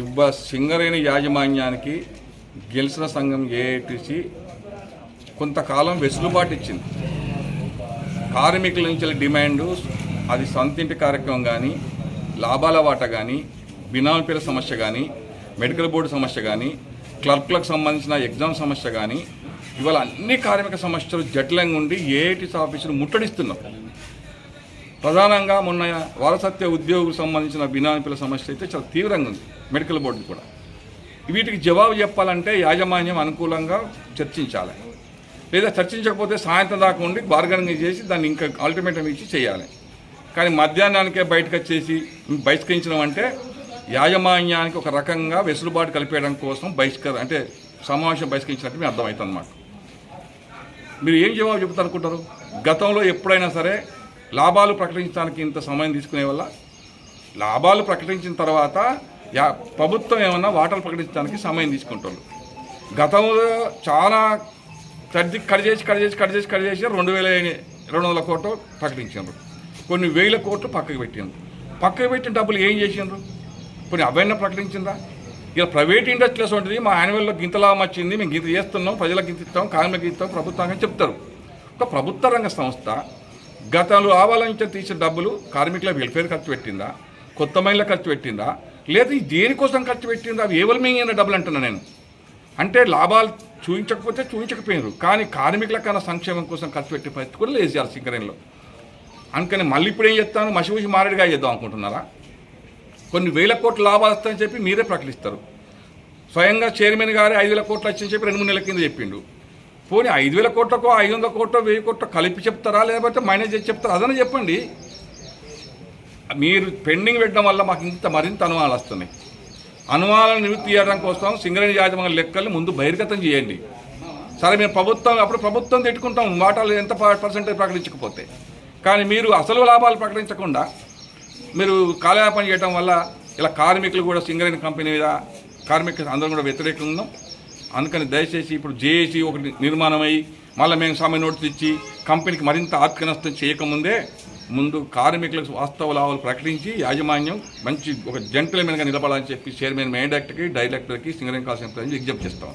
ఇవ్వ సింగరేణి యాజమాన్యానికి గెలిచిన సంఘం ఏఐటిసి కొంతకాలం వెసులుబాటు ఇచ్చింది. కార్మికుల నుంచి డిమాండు అది సొంతింటి కార్యక్రమం కానీ లాభాల వాట కానీ బినామీ పేరు సమస్య కానీ మెడికల్ బోర్డు సమస్య కానీ క్లర్క్లకు సంబంధించిన ఎగ్జామ్ సమస్య కానీ ఇవాళ అన్ని కార్మిక సమస్యలు జటిలంగా ఉండి ఏఐటీసీ ఆఫీసులు ముట్టడిస్తున్నాం ప్రధానంగా మొన్న వారసత్వ ఉద్యోగులకు సంబంధించిన బినామీల సమస్య అయితే చాలా తీవ్రంగా ఉంది మెడికల్ బోర్డు కూడా. వీటికి జవాబు చెప్పాలంటే యాజమాన్యం అనుకూలంగా చర్చించాలి. లేదా చర్చించకపోతే సాయంత్రం దాకా ఉండి బార్గనింగ్ చేసి దాన్ని ఇంకా అల్టిమేటం ఇచ్చి చేయాలి. కానీ మధ్యాహ్నానికే బయటకు వచ్చేసి బహిష్కరించడం అంటే యాజమాన్యానికి ఒక రకంగా వెసులుబాటు కలిపేయడం కోసం బహిష్కర అంటే సమావేశం బహిష్కరించినట్టు మీ అర్థమవుతుంది అన్నమాట. మీరు ఏం జవాబు చెబుతారు అనుకుంటారు గతంలో ఎప్పుడైనా సరే లాభాలు ప్రకటించడానికి ఇంత సమయం తీసుకునే వల్ల లాభాలు ప్రకటించిన తర్వాత యా ప్రభుత్వం ఏమన్నా వాటాలు ప్రకటించడానికి సమయం తీసుకుంటారు గతంలో చాలా కడి కట్ చేసి కట్ చేసి కట్ చేసి కట్ చేసి రెండు వేల రెండు వందల కోట్లు ప్రకటించారు కొన్ని వేల కోట్లు పక్కకు పెట్టిండ్రు. పక్కకు పెట్టిన డబ్బులు ఏం చేసిండ్రు? కొన్ని అవన్నీ ప్రకటించిందా? ఇక ప్రైవేట్ ఇండస్ట్రీస్ ఉంటుంది మా యాన్యువల్లో గింత లాభం వచ్చింది మేము గింత చేస్తున్నాం ప్రజలకు గింత ఇస్తాం కార్మికులకు ఇస్తాం ప్రభుత్వానికి చెప్తారు. ఒక ప్రభుత్వ రంగ సంస్థ గతంలో ఆవాల తీసిన డబ్బులు కార్మికుల వెల్ఫేర్ ఖర్చు పెట్టిందా? కొత్త మహిళ ఖర్చు పెట్టిందా? లేదా దేనికోసం ఖర్చు పెట్టిందా? అవి ఎవరు డబ్బులు అంటున్నా నేను. అంటే లాభాలు చూపించకపోతే చూపించకపోయారు కానీ కార్మికుల కన్నా సంక్షేమం కోసం ఖర్చు పెట్టే పరిస్థితి కూడా లేదు చేయాలి సింగరేణిలో. అందుకని మళ్ళీ ఇప్పుడు ఏం చేస్తాను మసిమూసి మారేడుగా చేద్దాం అనుకుంటున్నారా? కొన్ని వేల కోట్ల లాభాలు వస్తాయని చెప్పి మీరే ప్రకటిస్తారు. స్వయంగా చైర్మన్ గారే ఐదు వేల కోట్లు వచ్చని చెప్పి రెండు మూడు నెలల కింద చెప్పిండు. పోనీ ఐదు వేల కోట్లకో ఐదు వందల కోట్లో వెయ్యి కోట్లు కలిపి చెప్తారా? లేకపోతే మైనస్ చేసి చెప్తారా? అదన చెప్పండి. మీరు పెండింగ్ పెట్టడం వల్ల మాకు ఇంత మరింత అనుమానాలు వస్తున్నాయి. అనుమానాలను నివృత్తి చేయడం కోసం సింగరేణి యాజమాన్య లెక్కలు ముందు బహిర్గతం చేయండి. సరే మేము ప్రభుత్వం అప్పుడు ప్రభుత్వం తిట్టుకుంటాం. వాటాలు ఎంత పర్సెంటేజ్ ప్రకటించకపోతే. కానీ మీరు అసలు లాభాలు ప్రకటించకుండా మీరు కాలయాపన చేయడం వల్ల ఇలా కార్మికులు కూడా సింగరేణి కంపెనీ మీద కార్మికులు అందరం కూడా వ్యతిరేకంగా ఉన్నాం. అందుకని దయచేసి ఇప్పుడు జేఏసీ ఒకటి నిర్మాణం మళ్ళీ మేము సమయ నోటీస్ ఇచ్చి కంపెనీకి మరింత ఆర్థిక నష్టం చేయకముందే ముందు కార్మికులకు వాస్తవ లాభాలు ప్రకటించి యాజమాన్యం మంచి ఒక జెంటల్మెన్గా నిలబడాలని చెప్పి చైర్మన్ మెయిన్ డైరెక్టర్కి డైరెక్టర్కి సింగరేణి కాల్సిన విజ్ఞప్తి చేస్తాం.